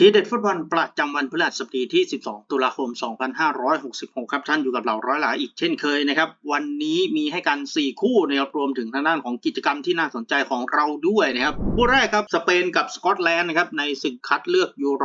ทีเด็ดฟุตบอลประจำวันพฤหัสบดีที่ 12 ตุลาคม 2566 ครับท่านอยู่กับเราร้อยหลาอีกเช่นเคยนะครับ วันนี้มีให้กัน 4 คู่นะครับรวมถึงทางด้านของกิจกรรมที่น่าสนใจของเราด้วยนะครับคู่แรกครับสเปนกับสกอตแลนด์นะครับในศึกคัดเลือกยูโร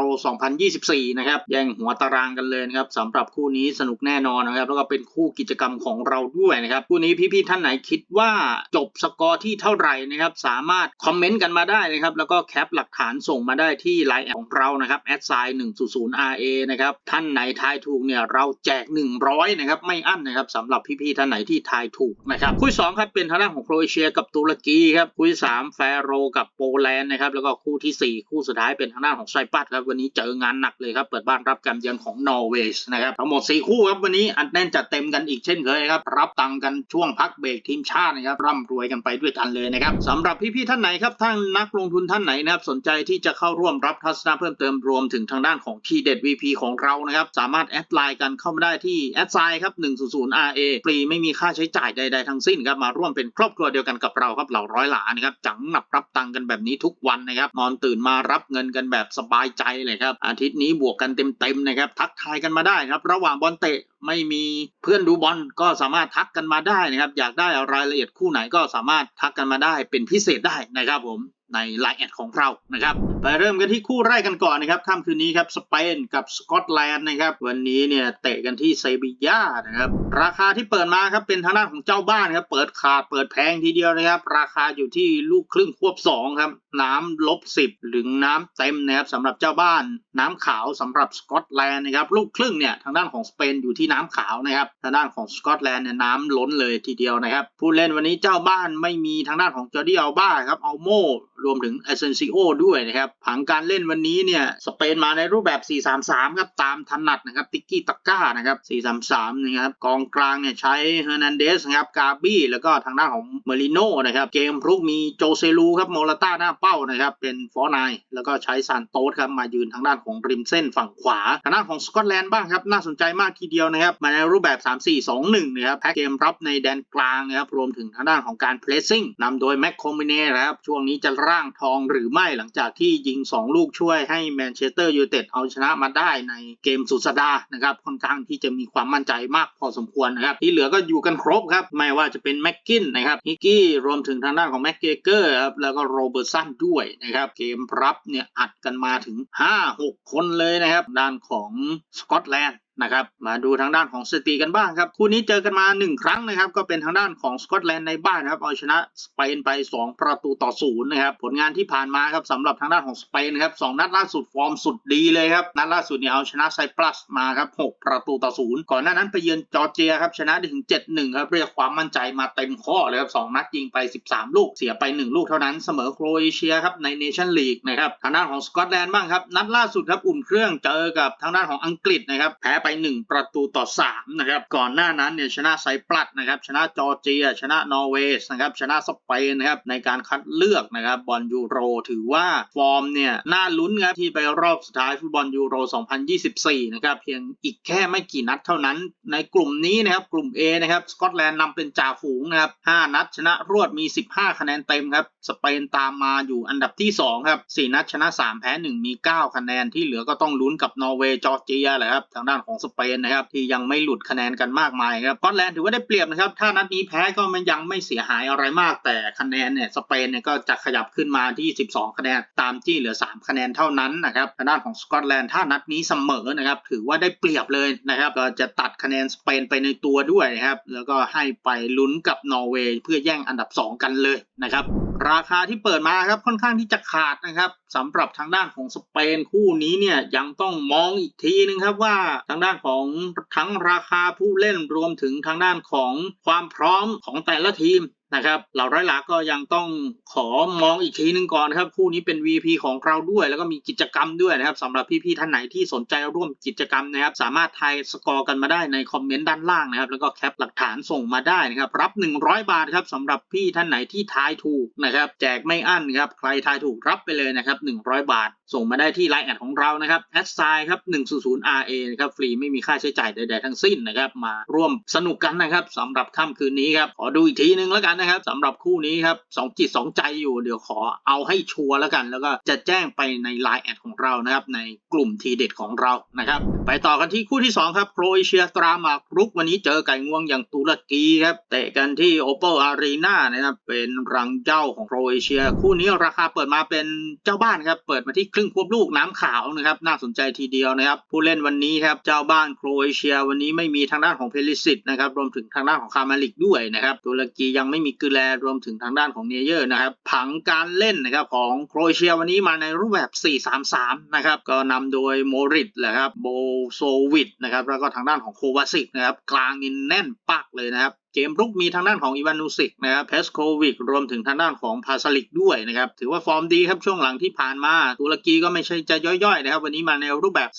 2024 นะครับแย่งหัวตารางกันเลยนะครับสำหรับคู่นี้สนุกแน่นอนนะครับแล้วก็เป็นคู่กิจกรรมของเราด้วยนะครับคู่นี้พี่ๆท่านไหนคิดว่าจบสกอร์ที่เท่าไหร่นะครับสามารถคอมเมนต์กันมาได้นะครับแล้วก็แคปหลักฐานส่งมาได้ที่ไลน์ของเรานะครับแอดไซน์100 RA นะครับท่านไหนทายถูกเนี่ยเราแจก 100นะครับไม่อั้นนะครับสำหรับพี่ๆท่านไหนที่ทายถูกนะครับคู่ที่สองครับเป็นทางด้านของโครเอเชียกับตุรกีครับคู่ที่สามแฟโรกับโปแลนด์นะครับแล้วก็คู่ทีสี่4 คู่สุดท้ายเป็นทางด้านของไซปัสครับวันนี้เจองานหนักเลยครับเปิดบ้านรับการเยือนของนอร์เวย์นะครับทั้งหมด 4 คู่ครับวันนี้อัดแน่นจัดเต็มกันอีกเช่นเคยครับรับตังกันช่วงพักเบรกทีมชาตินะครับร่ำรวยกันไปด้วยกันเลยนะครับสำหรับพี่ๆท่านไหนครับท่านนักลงทุนท่านไหนนะครับสนใจที่จะเข้าร่วมรับทัศนะเพิ่มเติมรวมถึงทางด้านของทีเด็ด VP ของเรานะครับ สามารถแอดไลน์กันเข้ามาได้ที่แอดไซน์ครับ 100 RA ฟรีไม่มีค่าใช้จ่ายใด ๆ ทั้งสิ้นครับ มาร่วมเป็นครอบครัวเดียวกันกับเราครับเหล่าร้อยหลานะครับจังหนับรับตังค์กันแบบนี้ทุกวันนะครับ นอนตื่นมารับเงินกันแบบสบายใจเลยครับ อาทิตย์นี้บวกกันเต็มๆนะครับ ทักทายกันมาได้ครับ ระหว่างบอลเตะไม่มีเพื่อนดูบอลก็สามารถทักกันมาได้นะครับ อยากได้รายละเอียดคู่ไหนก็สามารถทักกันมาได้เป็นพิเศษได้นะครับผม ในไลน์แอดของเรานะครับไปเริ่มกันที่คู่แรกกันก่อนนะครับค่ำคืนนี้ครับสเปนกับสกอตแลนด์นะครับวันนี้เนี่ยเตะกันที่เซบียานะครับราคาที่เปิดมาครับเป็นทางด้านของเจ้าบ้านครับเปิดขาดเปิดแพงทีเดียวนะครับ ราคาอยู่ที่ลูกครึ่งควบ2ครับน้ำลบ10หรือน้ำเต็มนะครับสำหรับเจ้าบ้าน น้ำขาวสำหรับสกอตแลนด์นะครับลูกครึ่งเนี่ยทางด้านของสเปนอยู่ที่น้ำขาวนะครับทางด้านของสกอตแลนด์เนี่ยน้ำล้นเลยทีเดียวนะครับผู้เล่นวันนี้เจ้าบ้านไม่มีทางด้านของจอร์ดี้อัลบ้าครับอัลโมรวมถึงเอเซนซิโอด้วยนะครับผังการเล่นวันนี้เนี่ยสเปนมาในรูปแบบ 4-3-3 ครับ ตามถนัดนะครับ ติกกี้ตักก้านะครับ 4-3-3 นะครับ กองกลางเนี่ยใช้เฮอร์นันเดสนะครับ กาบี้ แล้วก็ทางด้านของเมริโนนะครับ เกมรุกมีโจเซลูครับ โมลาต้าหน้าเป้านะครับ เป็นฟอร์นาย แล้วก็ใช้ซานโตสครับ มายืนทางด้านของริมเส้นฝั่งขวา ทางด้านของสกอตแลนด์บ้างครับ น่าสนใจมากทีเดียวนะครับ มาในรูปแบบ 3-4-2-1 นะครับ แพ็กเกมรับในแดนกลางนะครับ รวมถึงทางด้านของการเพลสซิ่งนำโดยแม็กโคมิเน่นะครับ ช่วงนี้จะร่างทองหรือไม่หลังจากที่ยิง 2 ลูกช่วยให้แมนเชสเตอร์ยูไนเต็ดเอาชนะมาได้ในเกมสุดสัปดาห์นะครับค่อนข้างที่จะมีความมั่นใจมากพอสมควรนะครับที่เหลือก็อยู่กันครบครับไม่ว่าจะเป็นแม็กกินนะครับฮิกกี้รวมถึงทางด้านของแม็กเกเกอร์ครับแล้วก็โรเบิร์ตสันด้วยนะครับเกมรับเนี่ยอัดกันมาถึง 5-6 คนเลยนะครับด้านของสกอตแลนด์ นะครับมาดูทางด้านของสตีกันบ้างครับ คู่นี้เจอกันมา 1 ครั้งนะครับ ก็เป็นทางด้านของสกอตแลนด์ในบ้านนะครับเอาชนะสเปนไป 2 ประตูต่อศูนย์นะครับผลงานที่ผ่านมาครับสำหรับทางด้านของสเปนครับสนัดล่าสุดฟอร์มสุดดีเลยครับนัดล่าสุดเนี่ยเอาชนะไซปรัสมาครับ6ประตูต่อศูนย์ก่อนหน้านั้นไปเยือนจอร์เจียครับชนะได้ถึง 7-1 ครับเรียกความมั่นใจมาเต็มข้อเลยครับ2นัดยิงไป 13 ลูกเสียไป 1 ลูกเท่านั้นเสมอโครเอเชียครับในเนชั่นลีกนะครับทางด้านของสกอตแลนด์บ้างครับนัดล่าสุดครับอุ่นเครื่องเจอกับทางด้านของอังกฤษนะครับแพ้ไป 1 ประตูต่อ3นะครับก่อนหน้านั้นเนี่ยชนะไซปรัสนะครับชนะจอร์เจีย ชนะนอร์เวย์นะครับชนะสเปนนะครับในการคัดเลือกนะครับบอลยูโร ถือว่าฟอร์มเนี่ยน่าลุ้นครับที่ไปรอบสุดท้ายฟุตบอลยูโร 2024นะครับเพียงอีกแค่ไม่กี่นัดเท่านั้น ในกลุ่มนี้นะครับกลุ่ม A นะครับสกอตแลนด์นำเป็นจ่าฝูงนะครับ5นัดชนะรวดมี 15 คะแนนเต็มครับสเปนตามมาอยู่อันดับที่2ครับ4นัดชนะ 3 แพ้ 1 มี 9 คะแนนที่เหลือก็ต้องลุ้นกับนอร์เวย์จอร์เจียแหละครับทางด้านของสเปนนะครับที่ยังไม่หลุดคะแนนกันมากมายครับสกอตแลนด์ถือว่าได้เปรียบนะครับถ้านัดนี้แพ้ก็มันยังไม่เสียหายอะไรมากแต่คะแนนเนี่ยสเปนเนี่ยก็จะขยับขึ้นมาที่ 12 คะแนนตามที่เหลือ 3 คะแนนเท่านั้นนะครับทางด้านของสกอตแลนด์ถ้านัดนี้เสมอนะครับถือว่าได้เปรียบเลยนะครับก็จะตัดคะแนนสเปนไปในตัวด้วยนะครับแล้วก็ให้ไปลุ้นกับนอร์เวย์เพื่อแย่งอันดับ 2 กันเลยนะครับ ราคาที่เปิดมาครับค่อนข้างที่จะขาดนะครับสำหรับทางด้านของสเปนคู่นี้เนี่ยยังต้องมองอีกทีนึงครับว่าทางด้านของทั้งราคาผู้เล่นรวมถึงทางด้านของความพร้อมของแต่ละทีม นะครับเหล่าร้อยหลาก็ยังต้องขอมองอีกทีนึงก่อนนะครับ คู่นี้เป็น VP ของเราด้วย แล้วก็มีกิจกรรมด้วยนะครับสำหรับพี่ๆท่านไหนที่สนใจร่วมกิจกรรมนะครับ สามารถทายสกอร์กันมาได้ในคอมเมนต์ด้านล่างนะครับ แล้วก็แคปหลักฐานส่งมาได้นะครับ รับ 100 บาทครับสำหรับพี่ท่านไหนที่ทายถูกนะครับ แจกไม่อั้นครับใครทายถูกรับไปเลยนะครับ 100 บาทส่งมาได้ที่ไลน์แอดของเรานะครับแอดไซครับ 100RA นะครับ ฟรีไม่มีค่าใช้จ่ายใดๆทั้งสิ้นนะครับ มาร่วมสนุกกันนะครับสำหรับค่ำคืนนี้ครับ ขอดูอีกทีนึงแล้วกันนะครับสำหรับคู่นี้ครับสองจิตสองใจอยู่เดี๋ยวขอเอาให้ชัวร์แล้วกัน แล้วก็จะแจ้งไปในไลน์แอดของเรานะครับ ในกลุ่มทีเด็ดของเรานะครับ ไปต่อกันที่คู่ที่ 2 ครับโครเอเชียตราหมากรุกวันนี้เจอไก่งวงอย่างตุรกีครับเตะกันที่ Opel Arena นะครับเป็นรังเจ้าของโครเอเชีย คู่นี้ราคาเปิดมาเป็นเจ้าบ้านครับเปิดมาที่ครึ่ึ่งควบลูกน้ำขาวนะครับน่าสนใจทีเดียวนะครับ ผู้เล่นวันนี้ครับเจ้าบ้านโครเอเชีย วันนี้ไม่มีทางด้านของเพลิสิตนะครับรวมถึงทางด้านของคามาลิกด้วยนะครับตุรกียังไม่มีกือแลรวมถึงทางด้านของเนเยอร์นะครับผังการเล่นนะครับของโครเอเชียวันนี้มาในรูปแบบ 4-3-3 นะครับก็นำโดยโมริตแหละครับโบโซวิดนะครับแล้วก็ทางด้านของโควาซิกนะครับกลางนินแน่นปักเลยนะครับ เกมรุกมีทางด้านของอีวานูสิกนะครับเพสโควิกรวมถึงทางด้านของพาสลิกด้วยนะครับ ถือว่าฟอร์มดีครับช่วงหลังที่ผ่านมา ตุรกีก็ไม่ใช่จะย่อยๆนะครับ วันนี้มาในรูปแบบ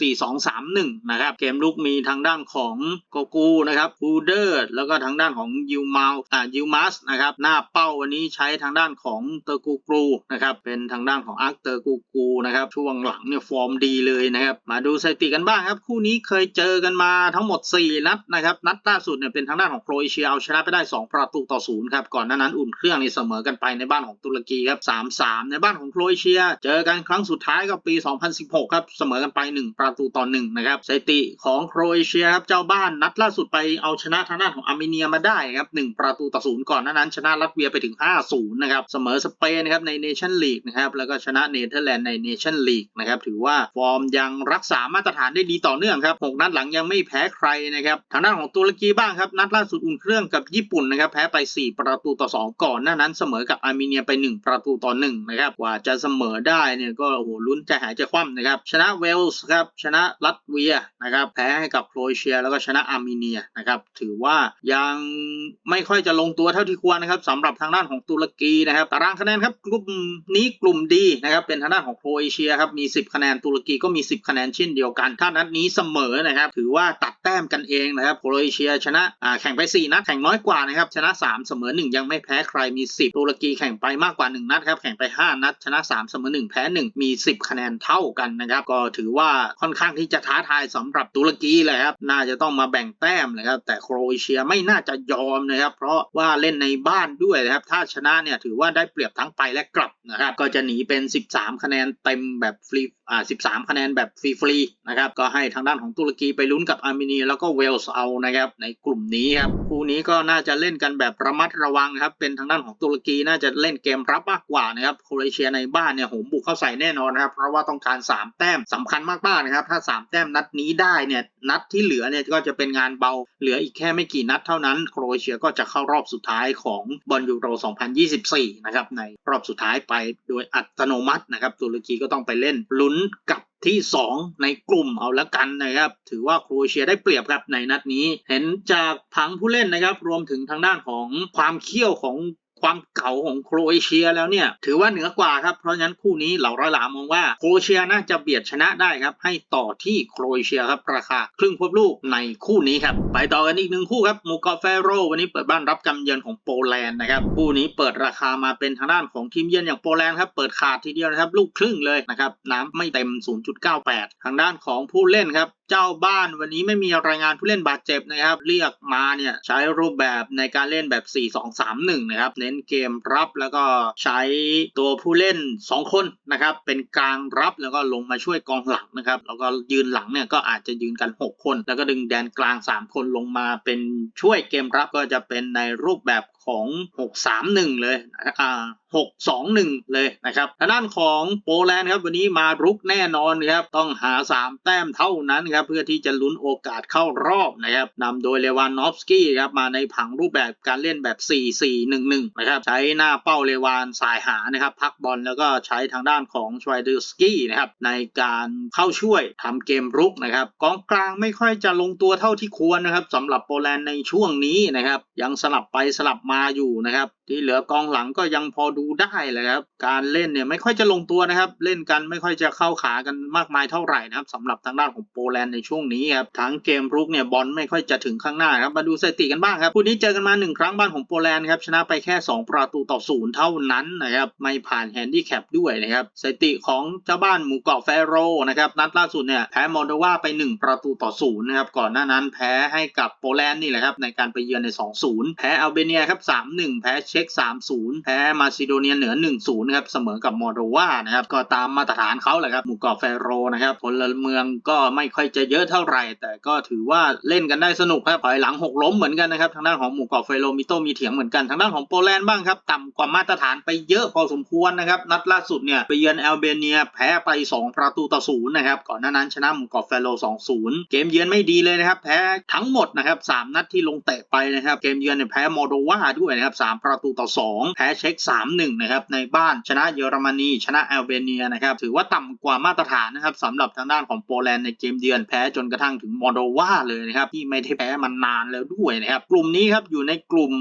4-2-3-1 นะครับ เกมลุกมีทางด้านของโกกูนะครับฟูเดอร์แล้วก็ทางด้านของยูมาอ่ายูมัสนะครับหน้าเป้าวันนี้ใช้ทางด้านของเตอร์กูกรูนะครับเป็นทางด้านของอาร์เตอร์กูกูนะครับช่วงหลังเนี่ยฟอร์มดีเลยนะครับมาดูสถิติกันบ้างครับ คู่นี้เคยเจอกันมาทั้งหมด 4 นัดนะครับนัดล่าสุดเนี่ยเป็นทางด้านของโครเอเชียเอาชนะไปได้ 2 ประตูต่อศูนย์ครับ ก่อนหน้านั้นอุ่นเครื่องนี่เสมอกันไปในบ้านของตุรกีครับ 3-3 ในบ้านของโครเอเชีย เจอกันครั้งสุดท้ายก็ปี 2016 ครับ เสมอกันไป 1 ประตูต่อ1นะครับสถิติของโครเอเชียครับเจ้าบ้านนัดล่าสุดไปเอาชนะทางด้านของอาร์เมเนียมาได้ครับ 1 ประตูต่อศูนย์ก่อนหน้านั้น ชนะรัสเวียไปถึง 5-0 นะครับ เสมอสเปนนะครับในเนชั่นลีกนะครับ แล้วก็ชนะเนเธอร์แลนด์ในเนชั่นลีกนะครับ ถือว่าฟอร์มยังรักษามาตรฐานได้ดีต่อเนื่องครับหกนัดหลังยังไม่แพ้ใครนะครับ ทางด้านของตุรกีบ้างครับ นัดล่าสุดอุ่นเครื่องกับญี่ปุ่นนะครับแพ้ไป 4 ประตูต่อ 2 ก่อนหน้านั้นเสมอกับอาร์เมเนียไป 1 ประตูต่อ1นะครับกว่าจะเสมอได้เนี่ยก็โอ้โหลุ้นใจหายใจคว่ำนะครับชนะเวลส์ครับชนะรัสเวียนะครับแพ้ให้กับโครเอเชีย แล้วก็ชนะอาร์เมเนียนะครับถือว่ายังไม่ค่อยจะลงตัวเท่าที่ควรนะครับสำหรับทางด้านของตุรกีนะครับตารางคะแนนครับกลุ่มนี้กลุ่มดีนะครับเป็นทางด้านของโครเอเชียครับมี 10 คะแนนตุรกีก็มี 10 คะแนนเช่นเดียวกัน ถ้านัดนี้เสมอนะครับถือว่าตัดแต้มกันเองนะครับโครเอเชียชนะแข่งไป 4 นัดแข่งน้อยกว่านะครับชนะ 3 เสมอ 1 ยังไม่แพ้ใครมี 10ตุรกีแข่งไปมากกว่า 1 นัดครับแข่งไป 5 นัด ชนะ 3 เสมอ 1 แพ้ 1 มี 10 คะแนนเท่ากันนะครับก็ถือว่าค่อนข้างที่จะท้าทายสำหรับตุรกีเลยครับน่าจะต้องมาแบ่งแต้มเลยครับแต่โครเอเชียไม่น่าจะยอมนะครับเพราะว่าเล่นในบ้านด้วยนะครับถ้าชนะเนี่ยถือว่าได้เปรียบทั้งไปและกลับนะครับก็จะหนีเป็น 13 คะแนนเต็มแบบฟรีอ่า13 คะแนนแบบฟรีๆนะครับก็ให้ทางด้านของตุรกีไปลุ้นกับอาร์เมเนียแล้วก็เวลส์เอานะครับในกลุ่มนี้ครับคู่นี้ก็็น่าจะเล่นกันแบบระมัดระวังครับ เป็นทางด้านของตุรกีน่าจะเล่นเกมรับมากกว่านะครับโครเอเชียในบ้านเนี่ยโหมบุกเข้าใส่แน่นอนนะครับ เพราะว่าต้องการ 3 แต้มสำคัญมากๆนะครับ ถ้า 3 แต้มนัดนี้ได้เนี่ยนัดที่เหลือเนี่ยก็จะเป็นงานเบาเหลืออีกแค่ไม่กี่นัดเท่านั้น โครเอเชียก็จะเข้ารอบสุดท้ายของบอลยูโร 2024 นะครับในรอบสุดท้ายไปโดยอัตโนมัตินะครับตุรกีก็ต้องไปเล่นลุ้นกับ ที่ 2 ในกลุ่มเอาละกันนะครับ ถือว่าโครเอเชียได้เปรียบครับในนัดนี้ เห็นจากผังผู้เล่นนะครับ รวมถึงทางด้านของความเขี้ยวของ ความเก่าของโครเอเชียแล้วเนี่ยถือว่าเหนือกว่าครับ เพราะฉะนั้นคู่นี้เหล่าร้อยหลามองว่าโครเอเชียน่าจะเบียดชนะได้ครับ ให้ต่อที่โครเอเชียครับราคาครึ่งควบลูกในคู่นี้ครับไปต่อกันอีกหนึ่งคู่ครับมูกาเฟโรวันนี้เปิดบ้านรับกำเยือนของโปแลนด์นะครับคู่นี้เปิดราคามาเป็นทางด้านของทีมเยือนอย่างโปแลนด์ครับเปิดขาดทีเดียวนะครับลูกครึ่งเลยนะครับน้ำไม่เต็ม 0.98 ทางด้านของผู้เล่นครับเจ้าบ้านวันนี้ไม่มีรายงานผู้เล่นบาดเจ็บนะครับ เรียกมาเนี่ยใช้รูปแบบในการเล่นแบบ 4-2-3-1 นะครับ เน้นนเกมรับแล้วก็ใช้ตัวผู้เล่น 2 คนนะครับเป็นกลางรับแล้วก็ลงมาช่วยกองหลังนะครับแล้วก็ยืนหลังเนี่ยก็อาจจะยืนกัน 6 คน แล้วก็ดึงแดนกลาง 3 คนลงมาเป็นช่วยเกมรับก็จะเป็นในรูปแบบของ 6-3-1 เลยอ่า6-2-1 เลยนะครับทางด้านของโปแลนด์ครับวันนี้มารุกแน่นอนครับต้องหา 3 แต้มเท่านั้นครับเพื่อที่จะลุ้นโอกาสเข้ารอบนะครับนำโดยเลวานนอฟสกี้ครับมาในผังรูปแบบการเล่นแบบ 4-4-1-1นะครับใช้หน้าเป้าเลวานสายหานะครับพักบอลแล้วก็ใช้ทางด้านของชวยเดอร์สกี้นะครับในการเข้าช่วยทำเกมรุกนะครับกองกลางไม่ค่อยจะลงตัวเท่าที่ควรนะครับสำหรับโปแลนด์ในช่วงนี้นะครับยังสลับไปสลับมาอยู่นะครับที่เหลือกองหลังก็ยังพอดูได้เลยครับการเล่นเนี่ยไม่ค่อยจะลงตัวนะครับ เล่นกันไม่ค่อยจะเข้าขากันมากมายเท่าไหร่นะครับสำหรับทางด้านของโปแลนด์ในช่วงนี้ครับทั้งเกมรุกเนี่ยบอลไม่ค่อยจะถึงข้างหน้าครับมาดูสถิติกันบ้างครับคู่นี้เจอกันมาหนึ่งครั้งบ้านของโปแลนด์ครับชนะไปแค่2 ประตูต่อศูนย์เท่านั้นนะครับไม่ผ่านแฮนดี้แคปด้วยนะครับสถิติของเจ้าบ้านหมู่เกาะแฟโรนะครับนัดล่าสุดเนี่ยแพ้มอลโดวาไป 1 ประตูต่อศูนย์นะครับก่อนหน้านั้นแพ้ให้กับโปแลนด์นี่แหละครับในการไปเยือนใน 2-0 แพ้อัลเบเนียครับ 3-1 แพ้เช็ก 3-0 แพ้มาซิโดเนียเหนือ 1-0นะครับเสมอกับมอลโดวานะครับก็ตามมาตรฐานเขาแหละครับหมู่เกาะแฟโรนะครับพลเมืองก็ไม่ค่อยจะเยอะเท่าไหร่ แต่ก็ถือว่าเล่นกันได้สนุกครับถอยหลังหกล้มเหมือนกันนะครับทางด้านของหมู่เกาะเฟโรมีโตมีเถียงเหมือนกันทางด้านของโปแลนด์บ้างครับ ต่ำกว่ามาตรฐานไปเยอะพอสมควรนะครับ นัดล่าสุดเนี่ยไปเยือนแอลเบเนียแพ้ไป 2 ประตูต่อศูนย์นะครับ ก่อนหน้านั้นชนะหมู่เกาะเฟโร2-0เกมเยือนไม่ดีเลยนะครับ แพ้ทั้งหมดนะครับ3นัดที่ลงเตะไปนะครับ เกมเยือนเนี่ยแพ้มอโดวาด้วยนะครับ3ประตูต่อ 2 แพ้เช็ก3-1นะครับในบ้านชนะเยอรมนี ชนะแอลเบเนียนะครับถือว่าต่ำกว่ามาตรฐานนะครับสำหรับทางด้านของโปแลนด์ในเกมเยือนแพ้จนกระทั่งถึงมอโดวาเลยนะครับที่ไม่ได้แพ้มานานแล้วด้วยนะครับกลุ่มนี้ครับอยู่ในกลุ่ม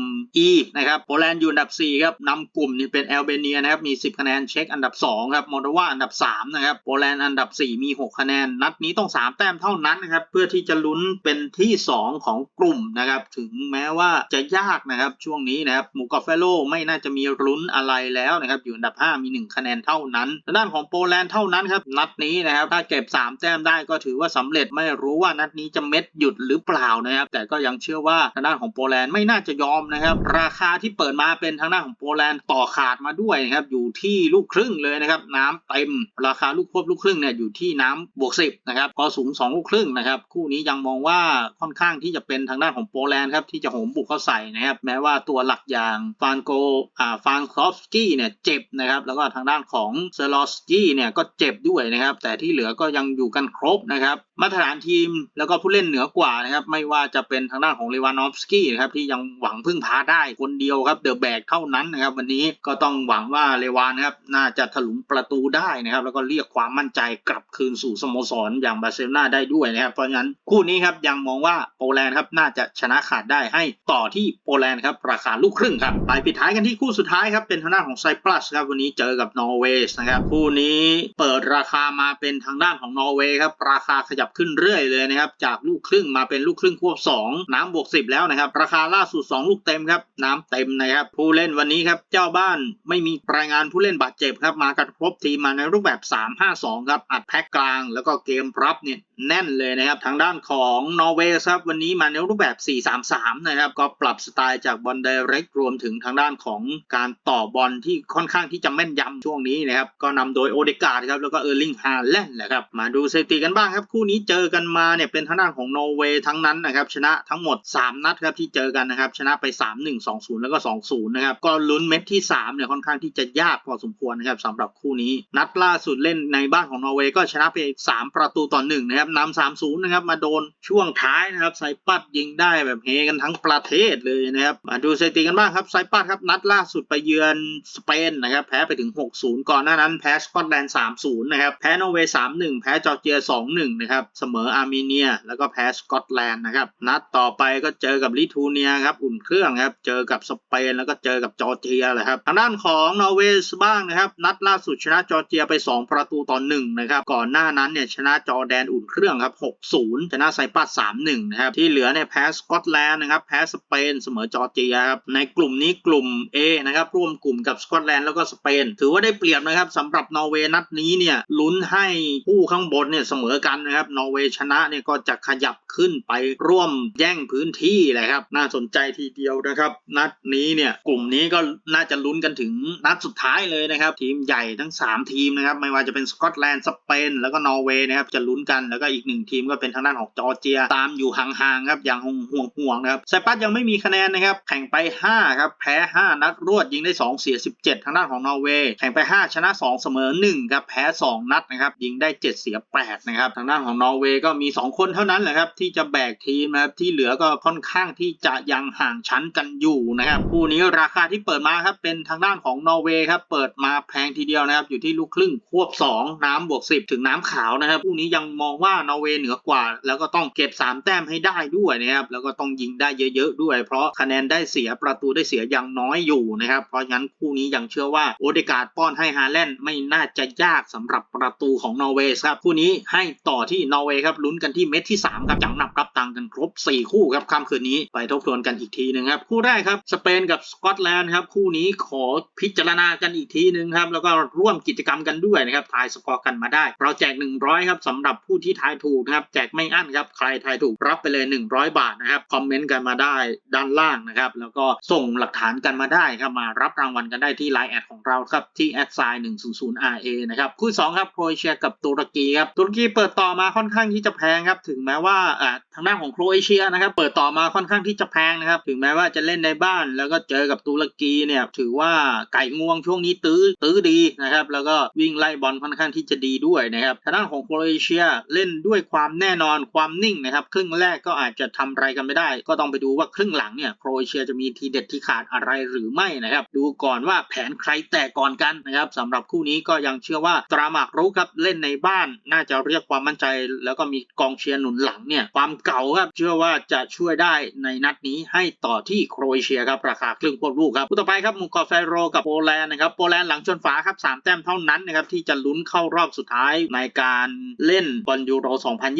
E นะครับโปแลนด์อยู่อันดับ 4 ครับนำกลุ่มนี่เป็นแอลเบเนียนะครับมี 10 คะแนนเช็กอันดับ 2 ครับมอลดวาอันดับ 3 นะครับโปแลนด์อันดับ 4 มี 6 คะแนน นัดนี้ต้อง 3 แต้มเท่านั้นนะครับเพื่อที่จะลุ้นเป็นที่ 2 ของกลุ่มนะครับถึงแม้ว่าจะยากนะครับช่วงนี้นะครับมูกอฟเฟโลไม่น่าจะมีลุ้นอะไรแล้วนะครับอยู่อันดับ 5 มี 1 คะแนนเท่านั้นด้านของโปแลนด์เท่านั้นครับนัดนี้นะครับถ้าเก็บ 3 แต้มได้ก็ถือว่าสำเร็จไม่รู้ว่านัดนี้จะเม็ดหยุดหรือเปล่านะครับแต่ก็ยังเชื่อว่าทางด้านของโปแลนด์ไม่น่าจะยอมนะครับราคาที่เปิดมาเป็นทางด้านของโปแลนด์ต่อขาดมาด้วยนะครับอยู่ที่ลูกครึ่งเลยนะครับน้ำเต็มราคาลูกควบลูกครึ่งเนี่ยอยู่ที่น้ำบวกสิบนะครับก็สูง 2 ลูกครึ่งนะครับคู่นี้ยังมองว่าค่อนข้างที่จะเป็นทางด้านของโปแลนด์ครับที่จะโหมบุกเข้าใส่นะครับแม้ว่าตัวหลักอย่างฟานโกอ่าฟานคอฟสกี้เนี่ยเจ็บนะครับแล้วก็ทางด้านของเซลอสกี้เนี่ยก็เจ็บด้วยนะครับแต่ที่เหลือก็ยังอยู่กันครบนะครับมาตรฐานทีมแล้วก็ผู้เล่นเหนือกว่านะครับไม่ว่าจะเป็นทางด้านของเลวานอฟสกี้นะครับที่ยังหวังพึ่งพาได้คนเดียวครับเดอะแบกเท่านั้นนะครับ วันนี้ก็ต้องหวังว่าเลวานนะครับน่าจะถลุงประตูได้นะครับ แล้วก็เรียกความมั่นใจกลับคืนสู่สโมสรอย่างบาร์เซโลนาได้ด้วยนะครับเพราะฉะนั้นคู่นี้ครับยังมองว่าโปแลนด์ครับน่าจะชนะขาดได้ให้ต่อที่โปแลนด์ครับราคาลูกครึ่งครับไปปิดท้ายกันที่คู่สุดท้ายครับเป็นทางด้านของไซปรัสครับวันนี้เจอกับนอร์เวย์นะครับคู่นี้เปิดราคามาเป็นทางด้านของนอร์เวย์ครับราคาขยับขึ้นเรื่อยเลยนะครับจากลูกครึ่งมาเป็นลูกครึ่งควบ2 น้ำบวก10 แล้วนะครับราคาล่าสุด 2 ลูกเต็มครับน้ำเต็มนะครับผู้เล่นวันนี้ครับเจ้าบ้านไม่มีรายงานผู้เล่นบาดเจ็บครับมากันครบทีมมาในรูปแบบ 3-5-2 ครับอัดแพ็กกลาง แล้วก็เกมรับเนี่ยแน่นเลยนะครับทางด้านของนอร์เวย์ครับวันนี้มาในรูปแบบ 4-3-3 นะครับก็ปรับสไตล์จากบอลไดเรกรวมถึงทางด้านของการต่อบอลที่ค่อนข้างที่จะแม่นยำช่วงนี้นะครับก็นำโดยโอเดกาดครับแล้วก็เออร์ลิงฮาแลนด์แหละครับมาดูสถิติกันบ้างครับคู่นี้เจอกันมาเนี่ยเป็นทางด้านของนอร์เวย์ทั้งนั้นนะครับชนะทั้งหมด 3 นัดครับที่เจอกันนะครับชนะไป 3-1 2-0 แล้วก็ 2-0นะครับก็ลุ้นเม็ดที่3เนี่ยค่อนข้างที่จะยากพอสมควรนะครับสำหรับคู่นี้ นัดล่าสุดเล่นในบ้านของนอร์เวย์ก็ชนะไป 3 ประตูต่อ1นะครับนำ3-0นะครับมาโดนช่วงท้ายนะครับไซปัดยิงได้แบบเฮกันทั้งประเทศเลยนะครับมาดูสถิติกันบ้างครับไซปัดครับนัดล่าสุดไปเยือนสเปนนะครับแพ้ไปถึง 6-0 ก่อนหน้านั้นแพ้สกอตแลนด์3-0นะครับแพ้นอร์เวย์3-1 แพ้จอร์เจีย 2-1 นะครับเสมออาร์เมเนีย แล้วก็แพ้สกอตแลนด์นะครับนัดต่อไปก็เจอกับลิทัวเนียครับอุ่นเครื่องครับเจอกับสเปนแล้วก็เจอกับจอร์เจียแหละครับทางด้านของนอร์เวย์บ้างนะครับ นัดล่าสุดชนะจอร์เจียไป 2 ประตูต่อ1นะครับก่อนหน้านั้นเนี่ยชนะจอร์แดนอุ่นเครื่องครับ 6-0 ชนะไซปัส3-1นะครับที่เหลือเนี่ยแพ้สกอตแลนด์นะครับแพ้สเปนเสมอจอร์เจียครับในกลุ่มนี้กลุ่ม A นะครับร่วมกลุ่มกับสกอตแลนด์แล้วก็สเปน ถือว่าได้เปรียบนะครับสำหรับนอร์เวย์นัดนี้เนี่ยลุ้นให้ผู้ข้างบนเนี่ยเสมอกันนะครับนอร์เวย์ชนะเนี่ยก็จะขยับขึ้นไปร่วมแย่งพื้นที่แหละครับน่าสนใจทีเดียวนะครับ นัดนี้เนี่ยกลุ่มนี้ก็น่าจะลุ้นกันถึงนัดสุดท้ายเลยนะครับ ทีมใหญ่ทั้ง 3 ทีมนะครับ ไม่ว่าจะเป็นสกอตแลนด์สเปนแล้วก็นอร์เวย์นะครับจะลุ้นกันแล้วก็อีกหนึ่งทีมก็เป็นทางด้านของจอร์เจีย ตามอยู่ห่างๆครับอย่างห่วงห่วงนะครับไซปัสยังไม่มีคะแนนนะครับ แข่งไป 5 ครับ แพ้ 5 นัดรวดยิงได้ 2 เสีย 17 ทางด้านของนอร์เวย์แข่งไป 5 ชนะ 2 เสมอ1ครับแพ้ 2 นัดนะครับยิงได้ 7 เสีย 8 นะครับทางด้านของนอร์เวย์ก็มี 2 คนเท่านั้นแหละครับที่จะแบกทีมนะครับที่เหลือก็ค่อนข้างที่จะยังห่างชั้นกันอยู่นะครับคู่นี้ราคาที่เปิดมาครับเป็นทางด้านของนอร์เวย์ครับเปิดมาแพงทีเดียวนะครับ อยู่ที่ลูกครึ่งควบ 2 น้ำบวก 10 ถึงน้ำขาวนะครับคู่นี้ยังมองว่านอร์เวย์เหนือกว่า แล้วก็ต้องเก็บ 3 แต้มให้ได้ด้วยนะครับแล้วก็ต้องยิงได้เยอะ ๆ ด้วย เพราะคะแนนได้เสียประตูได้เสียยังน้อยอยู่นะครับเพราะฉะนั้นคู่นี้ยังเชื่อว่าโอเดการ์ดป้อนให้ฮาแลนด์ไม่น่าจะยากสำหรับประตูของนอร์เวย์ครับคู่นี้ให้ต่อที่นอร์เวย์ครับลุ้นกันที่เม็ดที่3ครับจังหนับรับตังกันครบ 4 คู่ครับค่ำคืนนี้ไปทบทวนกันอีกทีหนึ่งครับคู่แรกครับสเปนกับสกอตแลนด์ครับคู่นี้ขอพิจารณากันอีกทีหนึ่งครับแล้วก็ร่วมกิจกรรมกันด้วยนะครับทายสกอร์กันมาได้ เราแจก 100ครับสำหรับผู้ที่ทายถูกนะครับแจกไม่อั้นครับใครทายถูกรับไปเลย 100 บาทนะครับคอมเมนต์กันมาได้ด้านล่างนะครับแล้วก็ส่งหลักฐานกันมาได้ครับมารับรางวัลกันได้ที่ไลน์แอดของเราครับที่แอดไซน์100 RA นะครับคู่สองครับโครเอเชียกับตุรกีครับตุรกีเปิดต่อมาค่อนข้างที่จะแพงครับถึงแม้ว่าอ่าทางด้านของโครเอเชียนะครับเปิดต่อมาค่อนข้างที่จะแพงนะครับถึงแม้ว่าจะเล่นในบ้านแล้วก็เจอกับตุรกีเนี่ยถือว่าไก่งวงช่วงนี้ตื้อตื้อดีนะครับแล้วก็วิ่งไล่บอลค่อนข้างที่จะดีด้วยนะครับทางด้านของโครเอเชียเล่นด้วยความแน่นอนความนิ่งนะครับครึ่งแรกก็อาจจะทำอะไรกันไม่ได้ ก็ต้องไปดูว่าครึ่งหลังเนี่ยโครเอเชียจะมีทีเด็ดที่ขาดอะไรหรือไม่นะครับดูก่อนว่าแผนใครแตกก่อนกันนะครับสำหรับคู่นี้ก็ยังเชื่อว่าตราหมากรุกครับเล่นในบ้านน่าจะเรียกความมั่นใจ แล้วก็มีกองเชียร์หนุนหลังเนี่ยความเก่าครับเชื่อว่าจะช่วยได้ในนัดนี้ให้ต่อที่โครเอเชียครับราคาครึ่งควบลูกครับคู่ต่อไปครับมูกอเฟโรกับโปแลนด์นะครับโปแลนด์หลังชนฝาครับสามแต้มเท่านั้นนะครับที่จะลุ้นเข้ารอบสุดท้ายในการเล่นบอลยูโร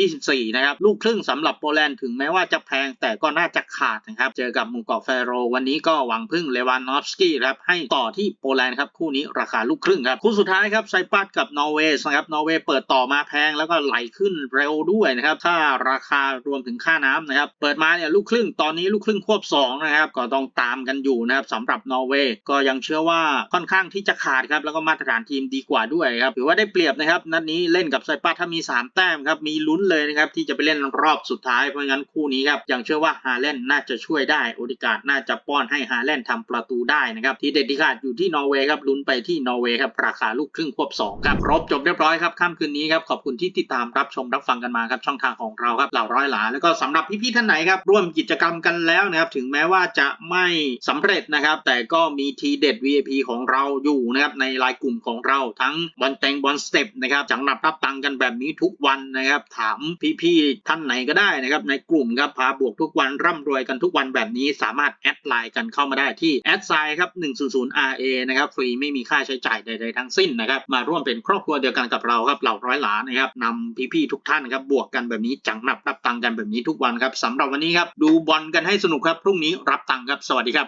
2024 นะครับลูกครึ่งสำหรับโปแลนด์ถึงแม้ว่าจะแพงแต่ก็น่าจะขาดนะครับเจอกับมูกอเฟโรวันนี้ก็หวังพึ่งเลวานอฟสกี้ครับให้ต่อที่โปแลนด์ครับคู่นี้ราคาลูกครึ่งครับคู่สุดท้ายครับไซปัสกับนอร์เวย์นะครับนอร์เวย์เปิดต่อมาแพงแล้วก็ไหลขึ้นเร็วด้วยนะครับถ้าราคารวมถึงค่าน้ำนะครับเปิดมาเนี่ยลูกครึ่งตอนนี้ลูกครึ่งควบสองนะครับก็ต้องตามกันอยู่นะครับสำหรับนอร์เวย์ก็ยังเชื่อว่าค่อนข้างที่จะขาดครับแล้วก็มาตรฐานทีมดีกว่าด้วยครับถือว่าได้เปรียบนะครับนัดนี้เล่นกับไซปัสถ้ามี 3 แต้มครับมีลุ้นเลยนะครับที่จะไปเล่นรอบสุดท้ายเพราะงั้นคู่นี้ครับยังเชื่อว่าฮาแลนน่าจะช่วยได้โอดิการ์ดน่าจะป้อนให้ฮาแลนด์ทำประตูได้นะครับที่เด็ดที่ขาดอยู่ที่นอร์เวย์ครับลุ้นไปที่นอร์เวย์ครับราคาลูกครึ่งควบสองครับครบจบเรียบร้อยครับค่ำคืนนี้ครับขอบคุณที่ติดตามรับชมรับฟังกันมาครับช่องทางของเราครับเหล่าร้อยหลาแล้วก็สำหรับพี่ๆท่านไหนครับร่วมกิจกรรมกันแล้วนะครับถึงแม้ว่าจะไม่สำเร็จนะครับ แต่ก็มีทีเด็ด VIP ของเราอยู่นะครับในรายกลุ่มของเราทั้งบอลแตงบอลสเต็ปนะครับจังหนับรับตังกันแบบนี้ทุกวันนะครับ ถามพี่ๆท่านไหนก็ได้นะครับในกลุ่มครับพาบวกทุกวันร่ำรวยกันทุกวันแบบนี้สามารถแอดไลน์กันเข้ามาได้ที่แอดไซน์ครับ 100 RA นะครับฟรีไม่มีค่าใช้จ่ายใดๆทั้งสิ้นนะครับมาร่วมเป็นครอบครัวเดียวกันกับเราครับเหล่าร้อยหลานะครับนำพี่ๆทุกท่านครับบวกกันแบบนี้จังหนับรับตังกันแบบนี้ทุกวันครับสำหรับวันนี้ครับดูบอลกันให้สนุกครับพรุ่งนี้รับตังครับสวัสดีครับ